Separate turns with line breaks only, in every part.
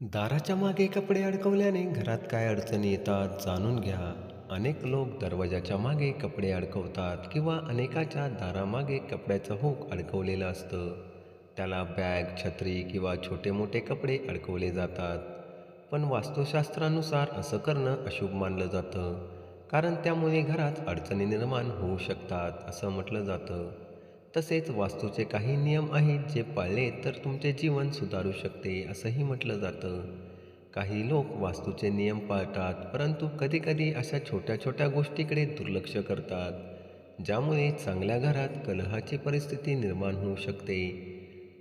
दाराच्या मागे कपडे अडकवल्याने घरात काय अडचणी येतात जाणून घ्या. अनेक लोक दरवाजाच्या मागे कपडे अडकवतात किंवा अनेकाच्या दारामागे कपड्याचं हुक अडकवलेलं असतं. त्याला बॅग छत्री किंवा छोटे मोठे कपडे अडकवले जातात. पण वास्तुशास्त्रानुसार असं करणं अशुभ मानलं जातं. कारण त्यामुळे घरात अडचणी निर्माण होऊ शकतात असं म्हटलं जातं. तसेच वास्तूचे काही नियम आहेत जे पाळले तर तुमचे जीवन सुधारू शकते असंही म्हटलं जातं. काही लोक वास्तूचे नियम पाळतात परंतु कधीकधी अशा छोट्या छोट्या गोष्टीकडे दुर्लक्ष करतात ज्यामुळे चांगल्या घरात कलहाची परिस्थिती निर्माण होऊ शकते.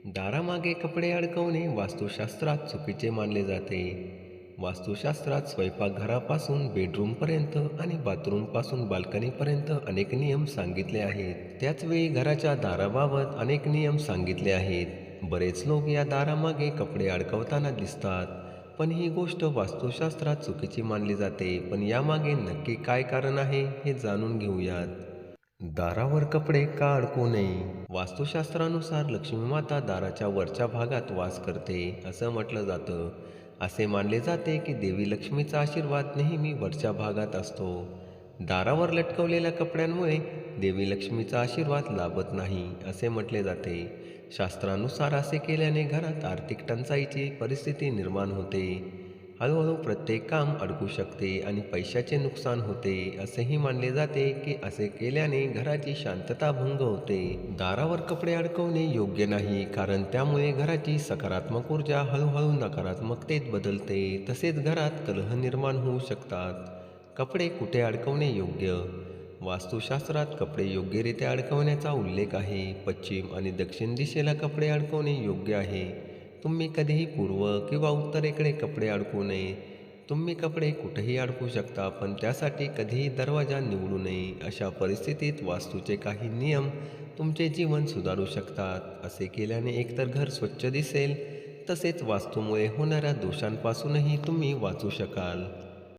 दारामागे कपडे अडकवणे वास्तुशास्त्रात चुकीचे मानले जाते. वास्तुशास्त्रात स्वयंपाकघरापासून बेडरूमपर्यंत आणि बाथरूमपासून बाल्कनीपर्यंत अनेक नियम सांगितले आहेत. त्याचवेळी घराच्या दाराबाबत अनेक नियम सांगितले आहेत. बरेच लोक या दारामागे कपडे अडकवताना दिसतात. पण ही गोष्ट वास्तुशास्त्रात चुकीची मानली जाते. पण यामागे नक्की काय कारण आहे हे जाणून घेऊयात. दारावर कपडे का अडकू नये? वास्तुशास्त्रानुसार लक्ष्मी माता दाराच्या वरच्या भागात वास करते असं म्हटलं जातं. असे मानले जाते की देवी लक्ष्मीचा आशीर्वाद नेहमी वरच्या भागात असतो. दारावर लटकवलेल्या कपड्यांमुळे देवी लक्ष्मीचा आशीर्वाद लाभत नाही असे म्हटले जाते. शास्त्रानुसार असे केल्याने घरात आर्थिक टंचाईची परिस्थिती निर्माण होते. हळूहळू प्रत्येक काम अडकू शकते आणि पैशाचे नुकसान होते असेही मानले जाते की असे केल्याने घराची शांतता भंग होते. दारावर कपडे अडकवणे योग्य नाही कारण त्यामुळे घराची सकारात्मक ऊर्जा हळूहळू नकारात्मकतेत बदलते. तसेच घरात कलह निर्माण होऊ शकतात. कपडे कुठे अडकवणे योग्य? वास्तुशास्त्रात कपडे योग्यरित्या अडकवण्याचा उल्लेख आहे. पश्चिम आणि दक्षिण दिशेला कपडे अडकवणे योग्य आहे. तुम्ही कधीही पूर्व किंवा उत्तरेकडे कपडे अडकू नये. तुम्ही कपडे कुठेही अडकू शकता पण त्यासाठी कधीही दरवाजा निवडू नये. अशा परिस्थितीत वास्तूचे काही नियम तुमचे जीवन सुधारू शकतात. असे केल्याने एकतर घर स्वच्छ दिसेल तसेच वास्तूमुळे होणाऱ्या दोषांपासूनही तुम्ही वाचू शकाल.